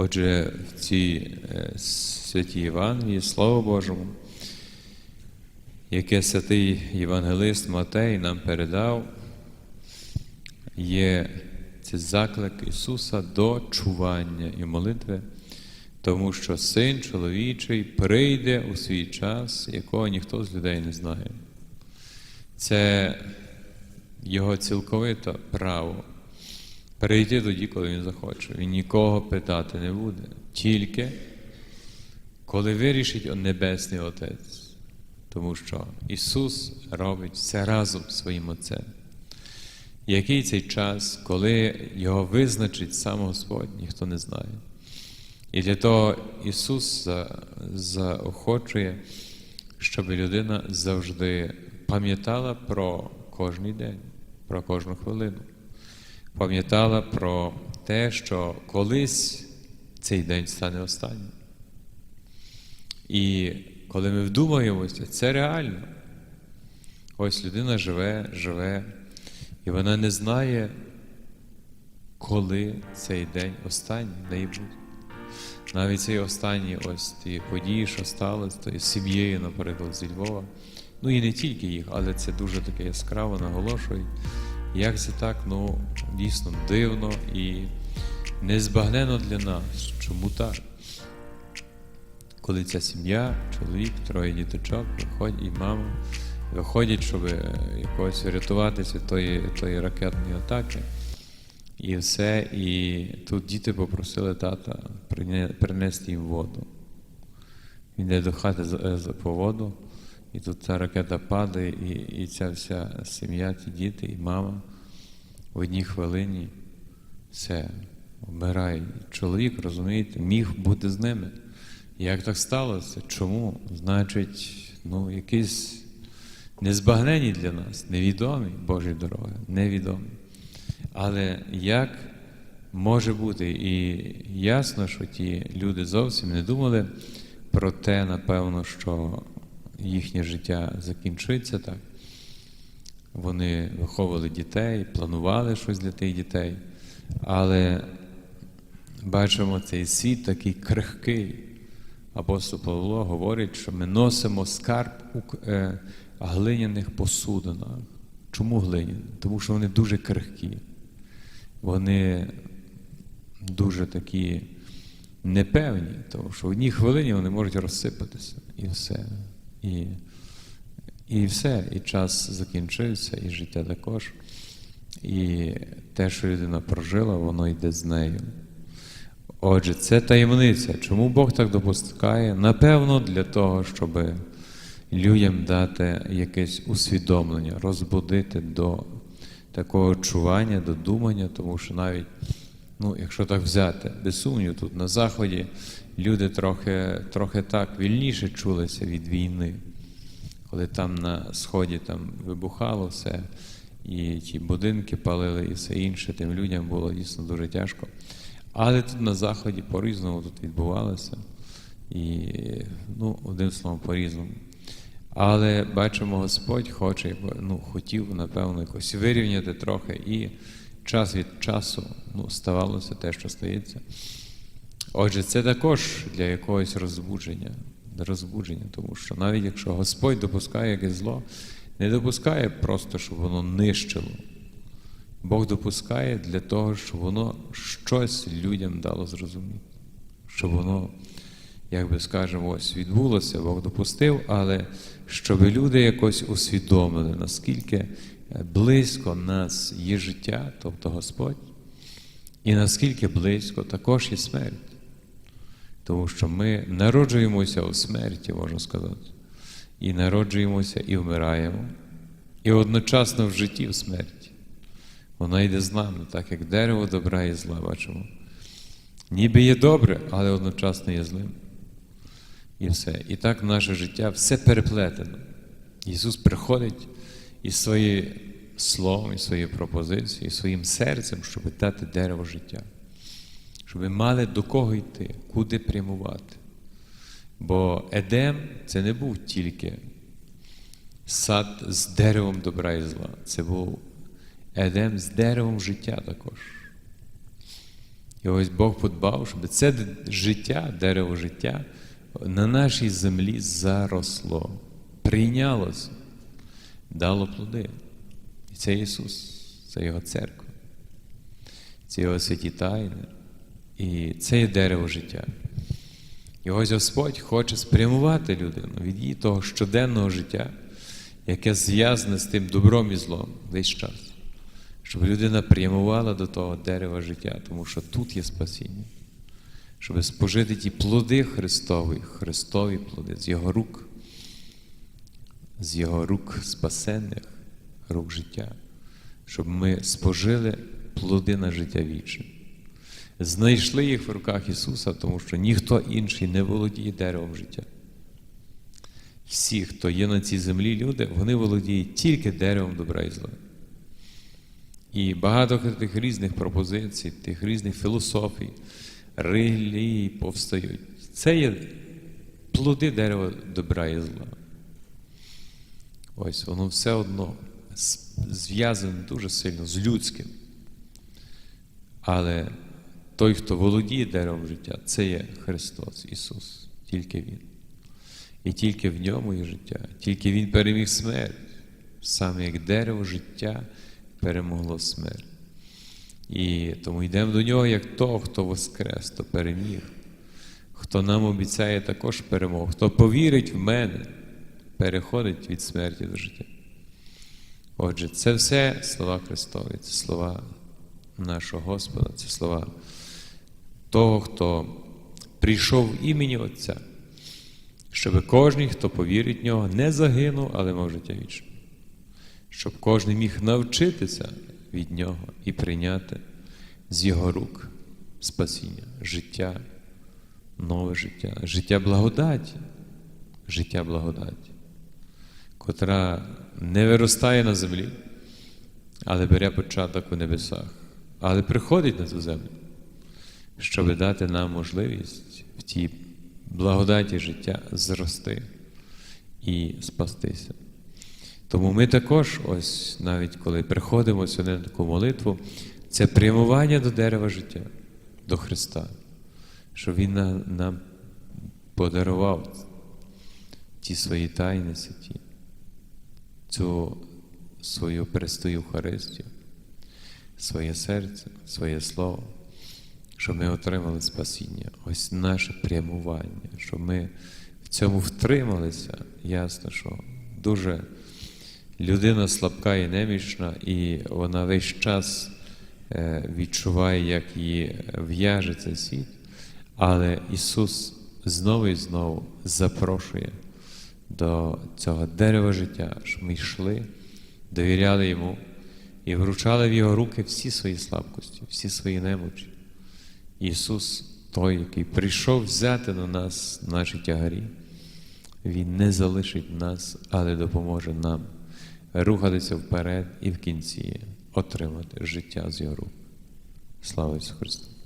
Отже, в цій е, святій Євангелії, Слово Божому, яке святий Євангелист Матей нам передав, є це заклик Ісуса до чування і молитви, тому що Син чоловічий прийде у свій час, якого ніхто з людей не знає. Це Його цілковите право перейти тоді, коли він захоче. Він нікого питати не буде. Тільки коли вирішить Небесний Отець. Тому що Ісус робить все разом своїм Отцем. Який цей час, коли Його визначить сам Господь, ніхто не знає. І для того Ісус заохочує, щоб людина завжди пам'ятала про кожний день, про кожну хвилину. Пам'ятала про те, що колись цей день стане останнім. І коли ми вдумаємося, це реально. Ось людина живе, живе, і вона не знає, коли цей день останній в неї буде. Навіть цей останній ось ті події, що сталося, з сім'єю, наприклад, зі Львова. Ну і не тільки їх, але це дуже таке яскраво наголошують. Як це так, ну, дійсно дивно і незбагненно для нас. Чому так? Коли ця сім'я, чоловік, троє діточок, виходять, і мама, виходять, щоб е, якось врятуватися тої, тої ракетної атаки. І все. І тут діти попросили тата принести їм воду. Він йде до хати е, по воду, і тут ця ракета падає, і, і ця вся сім'я, ті діти, і мама в одній хвилині все вмирає. Чоловік, розумієте, міг бути з ними. Як так сталося? Чому? Значить, ну, якісь незбагнені для нас, невідомі Божі дороги, невідомі. Але як може бути? І ясно, що ті люди зовсім не думали про те, напевно, що їхнє життя закінчиться так. Вони виховували дітей, планували щось для тих дітей. Але бачимо цей світ такий крихкий. Апостол Павло говорить, що ми носимо скарб у е, глиняних посудинах. Чому глиняні? Тому що вони дуже крихкі. Вони дуже такі непевні, тому що в одній хвилині вони можуть розсипатися і все. І, і все, і час закінчився, і життя також. І те, що людина прожила, воно йде з нею. Отже, це таємниця. Чому Бог так допускає? Напевно, для того, щоб людям дати якесь усвідомлення, розбудити до такого чування, до думання, тому що навіть, ну, якщо так взяти, без сумніву, тут на Заході люди трохи, трохи так вільніше чулися від війни, коли там на Сході там вибухало все, і ті будинки палили, і все інше, тим людям було дійсно дуже тяжко. Але тут на Заході по-різному тут відбувалося. І, ну, одним словом, по-різному. Але бачимо, Господь хоче, ну, хотів, напевно, якось вирівняти трохи, і час від часу ну, ставалося те, що стається. Отже, це також для якогось розбудження, розбудження, тому що навіть якщо Господь допускає якесь зло, не допускає просто, щоб воно нищило. Бог допускає для того, щоб воно щось людям дало зрозуміти, щоб воно, як би скажемо, ось відбулося, Бог допустив, але щоб люди якось усвідомили, наскільки близько нас є життя, тобто Господь, і наскільки близько також є смерть. Тому що ми народжуємося у смерті, можна сказати, і народжуємося і вмираємо, і одночасно в житті в смерті. Вона йде з нами, так як дерево добра і зла, бачимо. Ніби є добре, але одночасно є злим. І все. І так наше життя все переплетено. Ісус приходить із своїм словом, і своєю пропозицією, і своїм серцем, щоб дати дерево життя. Щоб мали до кого йти, куди прямувати. Бо Едем це не був тільки сад з деревом добра і зла. Це був Едем з деревом життя також. І ось Бог подбав, щоб це життя, дерево життя на нашій землі заросло, прийнялося, дало плоди. І це Ісус, це Його церква, це Його святі тайни. І це є дерево життя. Ось Господь хоче спрямувати людину від її того щоденного життя, яке зв'язане з тим добром і злом весь час. Щоб людина прямувала до того дерева життя, тому що тут є спасіння. Щоб спожити ті плоди Христові, Христові плоди з Його рук, з Його рук спасенних, рук життя, щоб ми спожили плоди на життя вічне. Знайшли їх в руках Ісуса, тому що ніхто інший не володіє деревом життя. Всі, хто є на цій землі, люди, вони володіють тільки деревом добра і зла. І багато тих різних пропозицій, тих різних філософій, релігій повстають. Це є плоди дерева добра і зла. Ось воно все одно зв'язане дуже сильно з людським. Але той, хто володіє деревом життя, це є Христос, Ісус, тільки Він. І тільки в ньому є життя, тільки Він переміг смерть, саме як дерево життя перемогло смерть. І тому йдемо до нього як того, хто воскрес, хто переміг, хто нам обіцяє також перемогу, хто повірить в мене, переходить від смерті до життя. Отже, це все слова Христові, це слова нашого Господа, це слова того, хто прийшов в імені Отця, щоб кожен, хто повірить в нього, не загинув, але мав життя вічне. Щоб кожен міг навчитися від нього і прийняти з його рук спасіння, життя, нове життя, життя благодаті, життя благодаті, котра не виростає на землі, але бере початок у небесах, але приходить на цю землю, щоб дати нам можливість в тій благодаті життя зрости і спастися. Тому ми також, ось навіть коли приходимо сюди на таку молитву, це прямування до дерева життя, до Христа, що Він нам подарував ті свої тайни святі, цю свою престу Євхаристію, своє серце, своє слово, щоб ми отримали спасіння. Ось наше прямування, щоб ми в цьому втрималися. Ясно, що дуже людина слабка і немічна, і вона весь час е, відчуває, як її в'яже цей світ. Але Ісус знову і знову запрошує до цього дерева життя, щоб ми йшли, довіряли Йому і вручали в Його руки всі свої слабкості, всі свої немочі. Ісус, той, який прийшов взяти на нас наші тягарі, Він не залишить нас, але допоможе нам рухатися вперед і в кінці отримати життя з Його рук. Слава Ісусу Христу!